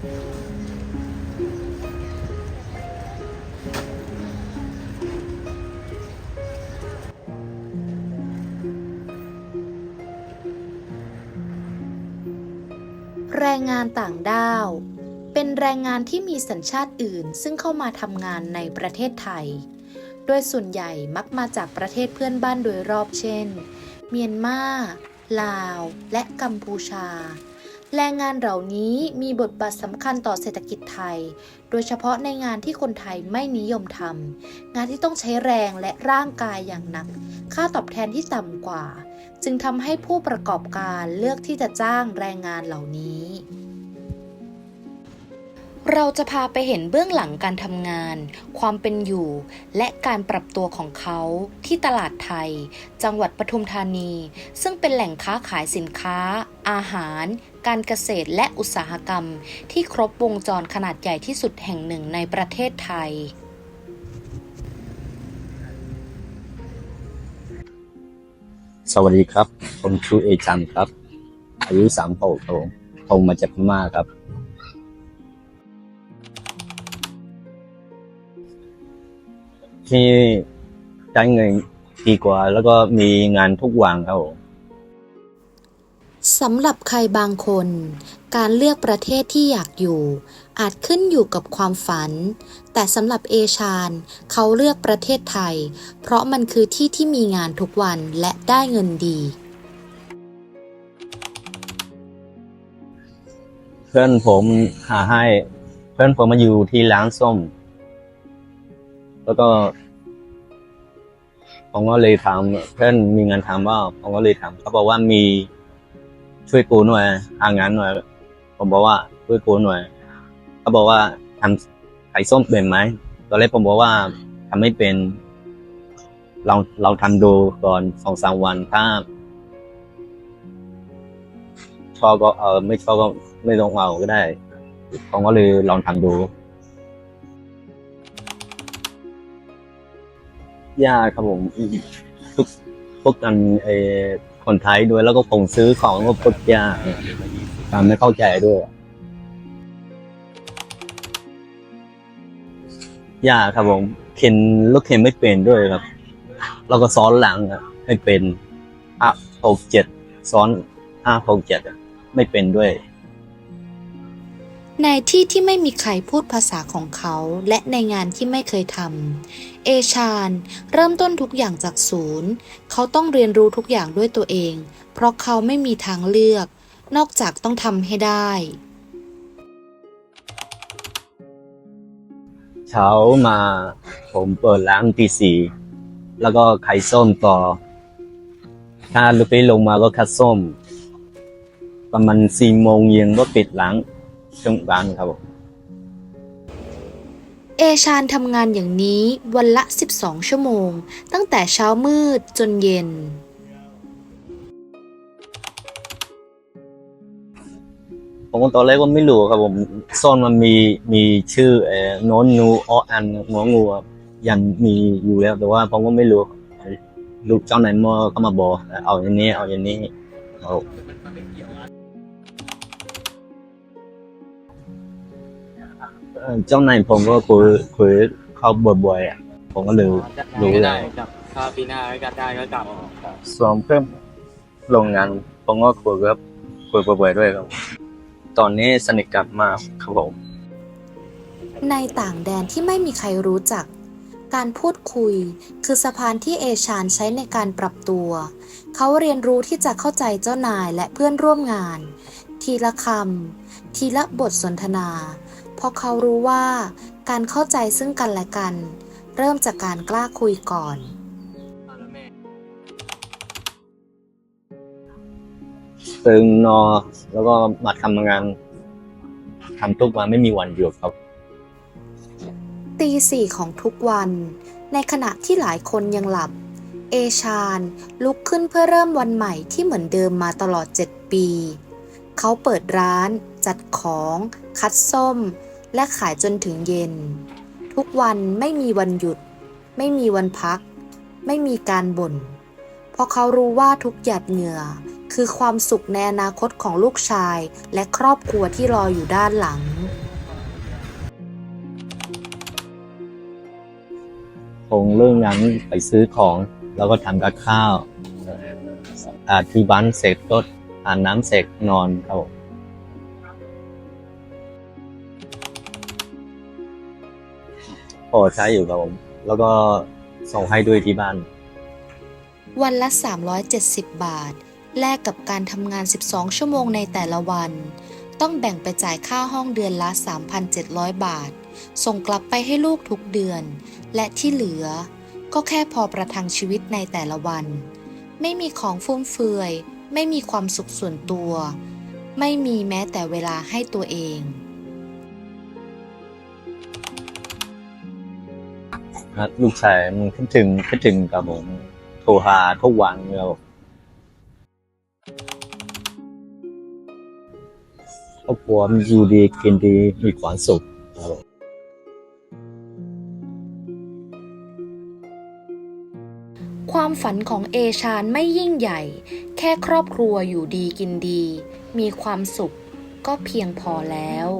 แรงงานต่างด้าว เป็นแรงงานที่มีสัญชาติอื่นซึ่งเข้ามาทำงานในประเทศไทย โดยส่วนใหญ่มักมาจากประเทศเพื่อนบ้านโดยรอบเช่น เมียนมา ลาว และกัมพูชา แรงงานเหล่านี้มีบทบาทสำคัญต่อเศรษฐกิจไทย โดยเฉพาะในงานที่คนไทยไม่นิยมทำงานที่ต้องใช้แรงและร่างกายอย่างหนัก ค่าตอบแทนที่ต่ำกว่า จึงทำให้ผู้ประกอบการเลือกที่จะจ้างแรงงานเหล่านี้ เราจะพาไปเห็นเบื้องหลังการทำงาน ความเป็นอยู่ และการปรับตัวของเขาที่ตลาดไทย จังหวัดปทุมธานี ซึ่งเป็นแหล่งค้าขายสินค้า อาหาร การเกษตรและอุตสาหกรรม ที่ครบวงจรขนาดใหญ่ที่สุดแห่งหนึ่งในประเทศไทยสวัสดีครับ ผมชื่อเอจันครับ อายุสามหกครับผมผมมาจากพม่าครับ ที่ได้เงินดีกว่า แล้วก็มีงานทุกวันครับผมสำหรับใครบางคน การเลือกประเทศที่อยากอยู่ อาจขึ้นอยู่กับความฝัน แต่สำหรับเอชานเขาเลือกประเทศไทย เพราะมันคือที่ที่มีงานทุกวันและได้เงินดี เพื่อนผมหาให้ เพื่อนผมมาอยู่ที่ร้านส้ม แล้วก็ผมก็เลยถามเพื่อนมีงานทำว่าผมก็เลยถามเขาบอกว่ามีช่วยกูหน่อยหางานหน่อยผมบอกว่าช่วยกูหน่อยเขาบอกว่าทำไข่ส้มเป็นไหมตอนแรกผมบอกว่าทำไม่เป็น เราเราทำดูก่อนสองสามวันถ้าชอบก็เออไม่ชอบก็ไม่ต้องเอาก็ได้ผมก็เลยลองทำดู ยากครับผมทุกพวกกันเอคนไทยด้วยแล้วก็คงซื้อของก็พวกยากทำไม่เข้าใจด้วยยากครับผมเข็นลูกเข็นไม่เป็นด้วยครับแล้วก็ซ้อนหลังอะไม่เป็นอะหกเจ็ดซ้อนห้าหกเจ็ดไม่เป็นด้วย ในที่ที่ไม่มีใครพูดภาษาของเขาและในงานที่ไม่เคยทำ เอชาน เริ่มต้นทุกอย่างจากศูนย์ เขาต้องเรียนรู้ทุกอย่างด้วยตัวเอง เพราะเขาไม่มีทางเลือก นอกจากต้องทำให้ได้ เช้ามาผมเปิดร้านตีสี่แล้วก็ไขายส้มต่อ ถ้าลูกพี่ลงมาก็คัดส้ม ประมาณสี่โมงเย็นก็ปิดร้าน ช่วงร้านครับผมเอชานทำงานอย่างนี้วันละ 12 ชั่วโมง ตั้งแต่เช้ามืดจนเย็น ผมก็ตอนแรกก็ไม่รู้ครับผมส้มมันมีมีชื่อเอ่อโนนนูออันงองูครับยังมีอยู่แล้วแต่ว่าผมก็ไม่รู้ลูกเจ้าไหนมาเขามาบอกเอาอย่างนี้เอาอย่างนี้เอา เอ่อเจ้านายผมก็คุยคุยเข้าบ่อยๆอะ ผมก็เลยรู้เลยได้กลับถ้าปีหน้าไม่กลับได้ก็กลับส่วนเพิ่มโรงงานผมก็คุยกับคุยบ่อยๆด้วยครับ ตอนนี้สนิทกันมากครับผม ในต่างแดนที่ไม่มีใครรู้จัก การพูดคุย คือสะพานที่เอชานใช้ในการปรับตัว เขาเรียนรู้ที่จะเข้าใจเจ้านายและเพื่อนร่วมงาน ทีละคำทีละบทสนทนา เพราะเขารู้ว่าการเข้าใจซึ่งกันและกัน เริ่มจากการกล้าคุยก่อนตื่นนอนแล้วก็มาทำงานทำทุกวันไม่มีวันหยุดครับ ตีสี่ของทุกวัน ในขณะที่หลายคนยังหลับ เอชานลุกขึ้นเพื่อเริ่มวันใหม่ที่เหมือนเดิมมาตลอด7ปี เขาเปิดร้าน จัดของ คัดส้ม และขายจนถึงเย็น ทุกวันไม่มีวันหยุด ไม่มีวันพัก ไม่มีการบน่น เพราะเขารู้ว่าทุกหยาดเหงื่อ คือความสุขในอนาคตของลูกชายและครอบครัวที่รออยู่ด้านหลัง คงเรื่องนั้นไปซื้อของ แล้วก็ทำกับข้าวอาที่บ้านเสร็จก็ทานน้ำเสร็จนอนครับผม พอใช้อยู่ครับผม แล้วก็ส่งให้ด้วยที่บ้าน วันละ 370 บาท แลกกับการทำงาน 12 ชั่วโมงในแต่ละวัน ต้องแบ่งไปจ่ายค่าห้องเดือนละ 3,700 บาท ส่งกลับไปให้ลูกทุกเดือน และที่เหลือ ก็แค่พอประทังชีวิตในแต่ละวัน ไม่มีของฟุ่มเฟือย ไม่มีความสุขส่วนตัว ไม่มีแม้แต่เวลาให้ตัวเอง ครับ ลูกชายมันคิดถึงคิดถึงกับผมโทรหาทุกวันครับผมครอบครัวมันอยู่ดีกินดีมีความสุขครับผมความฝันของเอชานไม่ยิ่งใหญ่ แค่ครอบครัวอยู่ดีกินดี มีความสุขก็เพียงพอแล้ว